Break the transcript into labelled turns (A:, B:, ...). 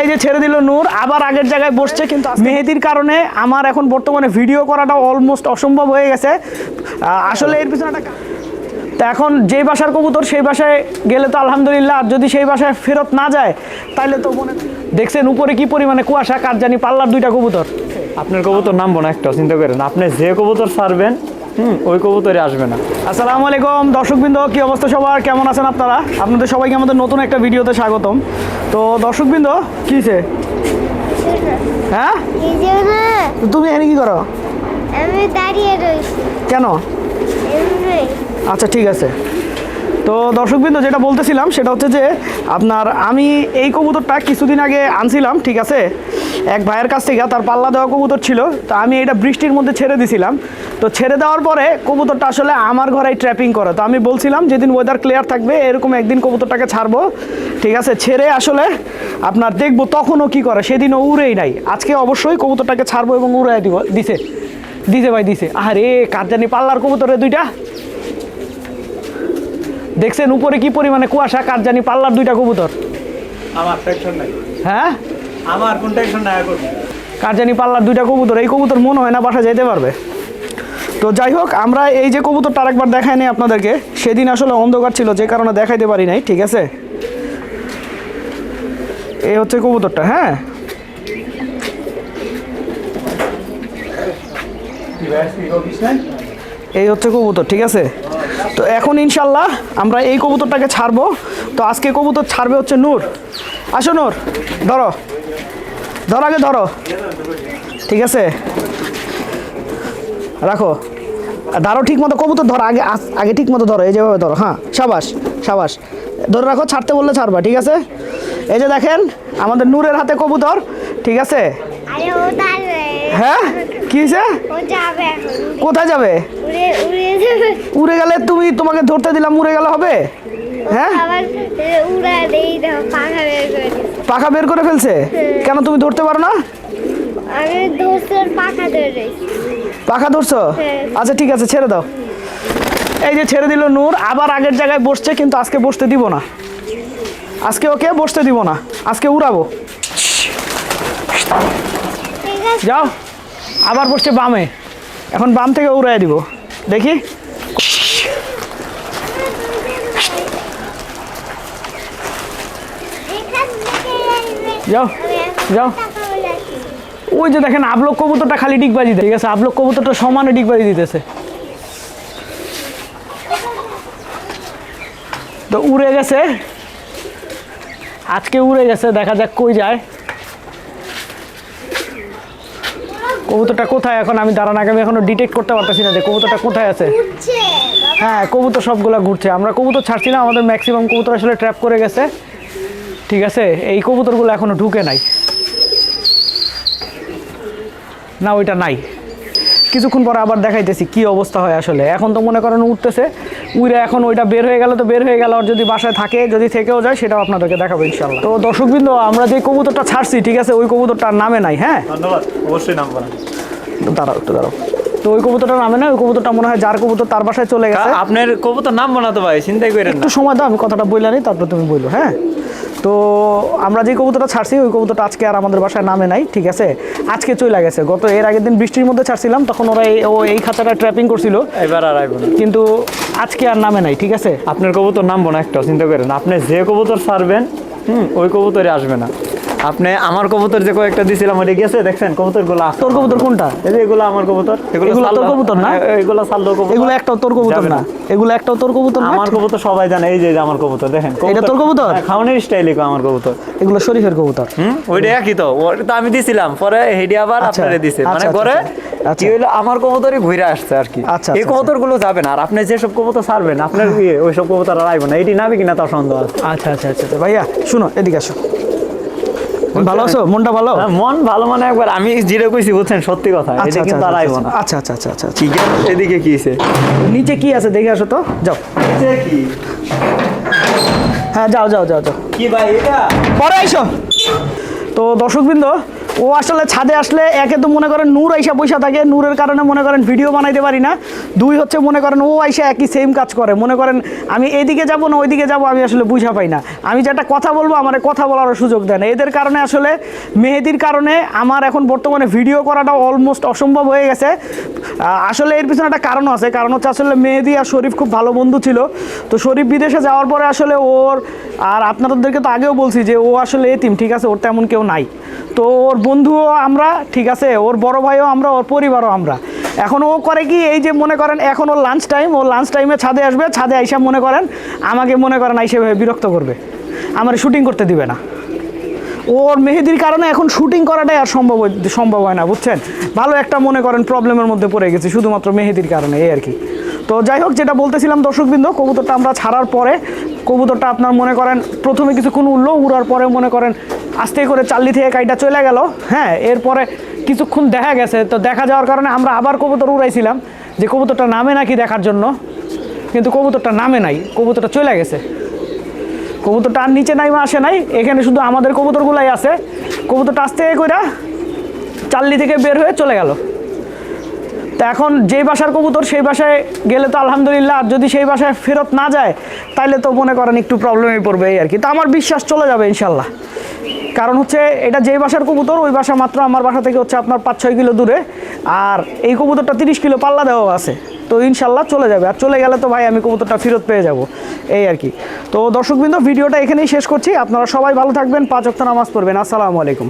A: এই যে ছেড়ে দিল নূর, আবার আগের জায়গায় বসছে, কিন্তু মেহেদির কারণে আমার এখন বর্তমানে ভিডিও করাটা অলমোস্ট অসম্ভব হয়ে গেছে। আসলে এর পিছনে একটা তা এখন যেই বাসার কবুতর, সেই বাসায় গেলে তো আলহামদুলিল্লাহ, আর যদি সেই বাসায় ফেরত না যায় তাহলে তো মনে দেখছেন উপরে কি পরিমাণে কুয়াশা, কার জানি পাল্লার দুইটা কবুতর।
B: আপনার কবুতর নামবো না একটা, চিন্তা করেন। আপনি যে কবুতর ছাড়বেন হুম ওই কবুতরে আসবে না।
A: আসসালামু আলাইকুম দর্শকবৃন্দ কি অবস্থা সবার? কেমন আছেন আপনারা? আপনাদের সবাইকে আমাদের নতুন একটা ভিডিওতে স্বাগতম। তো দর্শকবৃন্দ কি হয়েছে হ্যাঁ? তুমি এখানে কি করো?
C: আমি দাঁড়িয়ে রয়েছি
A: কেন? আচ্ছা ঠিক আছে। তো দর্শকবৃন্দ যেটা বলতেছিলাম সেটা হচ্ছে যে আপনার আমি এই কবুতরটা কিছুদিন আগে আনছিলাম ঠিক আছে? এক ভাইয়ের কাছ থেকে তার পাল্লা দেওয়া কবুতর ছিল। তো আমি এটা বৃষ্টির মধ্যে ছেড়ে দিছিলাম। তো ছেড়ে দেওয়ার পরে কবুতরটা আসলে আমার ঘরেই ট্র্যাপিং করে। তো আমি বলছিলাম যেদিন ওয়েদার ক্লিয়ার থাকবে এরকম একদিন কবুতরটাকে ছাড়বো। ঠিক আছে ছেড়ে আসলে আপনার দেখব তখনও কি করে। সেদিনও উড়েই নাই। আজকে অবশ্যই কবুতরটাকে ছাড়বো এবং উড়াই দিব। দিছে। দিছে ভাই দিছে। আরে কার জানি পাল্লার কবুতরে দুইটা। দেখছেন উপরে কি পরিমাণে কুয়াশা কার জানি পাল্লার দুইটা কবুতর।
B: আমার নাই।
A: হ্যাঁ?
B: আমার কোন টেনশন নাই এখন
A: কার জানি পাল্লার দুইটা কবুতর, এই কবুতর মনে হয় না বাসা যেতে পারবে। তো যাই হোক, আমরা এই যে কবুতরটা আরেকবার দেখাই নাই আপনাদেরকে, সেদিন আসলে অন্ধকার ছিল, যে কারণে দেখাইতে পারি নাই, ঠিক আছে? এই হচ্ছে কবুতরটা হ্যাঁ? এই হচ্ছে কবুতর, ঠিক আছে? তো এখন ইনশাল্লাহ আমরা এই কবুতরটাকে ছাড়বো। তো আজকে কবুতর ছাড়বে হচ্ছে নূর। আসো নূর, ধরো। ধরো আগে ধরো। ঠিক আছে? রাখো। ধরো ঠিক মতো কবুতর ধরো আগে আগে ঠিক মতো ধরো এই যেভাবে ধরো হ্যাঁ সাবাস সাবাস। ধরে রাখো ছাড়তে বললে ছাড়বা ঠিক আছে? এই যে দেখেন আমাদের নূরের হাতে কবুতর ঠিক আছে? হ্যাঁ? কি হয়েছে? কোথায় যাবে?
C: উড়ে উড়ে যাবে।
A: উড়ে গেলে তুমি তোমাকে ধরতে দিলাম উড়ে গেলে হবে? হ্যাঁ?
C: পাখা বের করে
A: ফেলছে? কেন তুমি ধরতে পারো না?
C: আমি পাখা ধরে
A: পাখা ধরছো?
C: হ্যাঁ।
A: আচ্ছা ঠিক আছে ছেড়ে দাও। এই যে ছেড়ে দিল নূর আবার আগের জায়গায় বসছে কিন্তু আজকে বসতে দিব না। আজকে ওকে বসতে দিব না আজকে উড়াবো। যাও আবার বসছে বামে। এখন বাম থেকে উড়াই দিব। দেখি
C: এখান থেকে আসবে।
A: যাও যাও। ওই যে দেখেন আবলক কবুতরটা খালি ডিগবাজি ঠিক আছে আবলক কবুতরটা সমানে ডিগবাজি দিতেছে। তো উড়ে গেছে। আজকে উড়ে গেছে দেখা যাক কই যায়। কবুতরটা কোথায় এখন? আমি দাঁড়ান আগে আমি এখনও ডিটেক্ট করতে পারতেছি না যে কবুতরটা কোথায় আছে। হ্যাঁ কবুতর সবগুলা ঘুরছে। আমরা কবুতর ছাড়ছি না আমাদের ম্যাক্সিমাম কবুতর আসলে ট্র্যাপ করে গেছে। ঠিক আছে? এই কবুতরগুলো এখনও ঢুকে নাই। না ওইটা নাই। কিছুক্ষণ পরে আবার দেখাইতেছি কি অবস্থা হয় আসলে। এখন তো মনে করেন উঠতেছে উইরে এখন ওইটা বের হয়ে গেল তো বের হয়ে গেল আর যদি বাসায় থাকে যদি থেকেও যায় সেটাও আপনাদেরকে দেখাবো ইনশাল্লাহ তো দর্শকবৃন্দ আমরা যে কবুতরটা ছাড়ছি ঠিক আছে ওই কবুতরটার নামে নাই হ্যাঁ?
B: ধন্যবাদ অবশ্যই নামবো না।
A: দাঁড়াও একটু দাঁড়াও। তো ওই কবুতরটার নামে না ওই কবুতরটা মনে হয় যার কবুতর তার বাসায় চলে গেছে।
B: আপনার কবুতর নাম না তো ভাই চিন্তাই করেন
A: একটু সময় দাও আমি কথাটা বললে নিই তারপর তুমি বলল হ্যাঁ? তো আমরা যে কবুতরটা ছাড়ছি ওই কবুতরটা আজকে আর আমাদের বাসায় নামে নাই ঠিক আছে? আজকে চলে গেছে। গত এর আগের দিন বৃষ্টির মধ্যে ছাড়ছিলাম তখন ওরা এই- ও এই খাঁচাটা ট্র্যাপিং করছিল।
B: এবার আর আইব
A: কিন্তু আজকে আর নামে নাই ঠিক আছে?
B: আপনার কবুতর নামবো না একটা চিন্তা করেন। আপনি যে কবুতর ছাড়বেন হুম ওই কবুতরে আসবে না। আপনি আমার কবুতর যে কয়েকটা দিছিলাম ওটা গেছে দেখছেন? কবুতরগুলো
A: তোর কবুতর কোনটা?
B: এই যে এগুলো আমার কবুতর।
A: এগুলো তোর কবুতর না?
B: হ্যাঁ, এগুলো সাল্লো কবুতর।
A: এগুলো একটাও তোর কবুতর না? এগুলো একটাও তোর কবুতর না?
B: আমার কবুতর সবাই জানে এই যে আমার কবুতর দেখেন
A: এটা তোর কবুতর?
B: হ্যাঁ, খাওয়ানোর স্টাইলই আমার কবুতর।
A: এগুলো শরীফের কবুতর।
B: হুম? ওইটা একই তো। ওটা তো আমি দিছিলাম। পরে হেডি আবার
A: আচ্ছা,
B: আপনারে দিছে। মানে করে
A: আচ্ছা, আচ্ছা।
B: কি হইল আমার কবুতরই ঘুরে আসছে আর কি।
A: আচ্ছা,
B: এই কবুতরগুলো যাবে না। আর আপনি যেসব কবুতর ছাড়বেন আপনার ইয়ে ওইসব কবুতর আর আইব না। এটি নামে কিনা তার সন্দেহ আছে।
A: আচ্ছা আচ্ছা আচ্ছা। ভাইয়া শুনো এদিকে আসো। ভালো আছো? মনটা ভালো?
B: হ্যাঁ, মন ভালো মানে একবার আমি যেটা কইছি বুঝছেন? সত্যি কথা।
A: আচ্ছা
B: এটা
A: আচ্ছা
B: কিন্তু আর আইবো না।
A: আচ্ছা আচ্ছা আচ্ছা আচ্ছা আচ্ছা
B: ঠিক আছে এদিকে কি আছে
A: নিচে কি আছে? দেখে আসো তো। যাও।
B: কি?
A: হ্যাঁ যাও যাও যাও যাও।
B: কি ভাই এটা?
A: পরে আইসো। তো দর্শকবৃন্দ ও আসলে ছাদে আসলে একে তো মনে করেন নূর আইসা পয়সা থাকে, নূরের কারণে মনে করেন ভিডিও বানাইতে পারি না। দুই হচ্ছে মনে করেন ও আইসা একই সেম কাজ করে। মনে করেন আমি এইদিকে যাব না ওইদিকে যাব, আমি আসলে বুঝা পাই না। আমি যেটা কথা বলব, আমার কথা বলারও সুযোগ দেয় না। এদের কারণে আসলে মেহেদির কারণে আমার এখন বর্তমানে ভিডিও করাটা অলমোস্ট অসম্ভব হয়ে গেছে। আসলে এর পিছনে একটা কারণ আছে। কারণ হচ্ছে আসলে মেহেদি আর শরীফ খুব ভালো বন্ধু ছিল। তো শরীফ বিদেশে যাওয়ার পরে আসলে ওর, আর আপনাদেরকে তো আগেও বলছি যে ও আসলে এতিম, ঠিক আছে? ওর তেমন কেউ নাই। তো ওর বন্ধুও আমরা, ঠিক আছে? ওর বড় ভাইও আমরা, ওর পরিবারও আমরা। এখন ও করে কি, এই যে মনে করেন, এখন ওর লাঞ্চ টাইম ও লাঞ্চ টাইমে ছাদে আসবে, ছাদে আইসা মনে করেন, আমাকে মনে করেন আইসে বিরক্ত করবে। আমার শুটিং করতে দিবে না। ওর মেহেদির কারণে এখন শুটিং করাটাই আর সম্ভব সম্ভব হয় না, বুঝছেন? ভালো একটা মনে করেন প্রবলেমের মধ্যে পড়ে গেছি, শুধুমাত্র মেহেদির কারণে, এই আর কি। তো যাই হোক, যেটা বলতেছিলাম দর্শকবৃন্দ, কবুতরটা আমরা ছাড়ার পরে, কবুতরটা আপনার মনে করেন, প্রথমে কিছুক্ষণ উঠল উড়ার পরে মনে করেন আস্তে করে চাল্লি থেকে কাইটা চলে গেল। হ্যাঁ এরপরে কিছুক্ষণ দেখা গেছে। তো দেখা যাওয়ার কারণে আমরা আবার কবুতর উড়াইছিলাম যে কবুতরটা নামে নাকি দেখার জন্য। কিন্তু কবুতরটা নামে নাই, কবুতরটা চলে গেছে। কবুতরটা আর নিচে নাইমা আসে নাই, এখানে শুধু আমাদের কবুতরগুলাই আছে। কবুতরটা আস্তে কইরা চাল্লি থেকে বের হয়ে চলে গেল। তা এখন যেই বাসার কবুতর, সেই বাসায় গেলে তো আলহামদুলিল্লাহ, আর যদি সেই বাসায় ফেরত না যায় তাহলে তো মনে করেন একটু প্রবলেমে পড়বে এই আর কি। তো আমার বিশ্বাস চলে যাবে ইনশাল্লাহ। কারণ হচ্ছে এটা যেই বাসার কবুতর, ওই বাসা মাত্র আমার বাসা থেকে হচ্ছে আপনার পাঁচ, ছয় কিলো দূরে। আর এই কবুতরটা তিরিশ কিলো পাল্লা দেওয়া আছে। তো ইনশাল্লাহ চলে যাবে। আর চলে গেলে তো ভাই আমি কবুতরটা ফেরত পেয়ে যাব। এই আর কি। তো দর্শকবৃন্দ, ভিডিওটা এখানেই শেষ করছি। আপনারা সবাই ভালো থাকবেন, পাঁচ অক্ত নামাজ পড়বেন। আসসালামু আলাইকুম।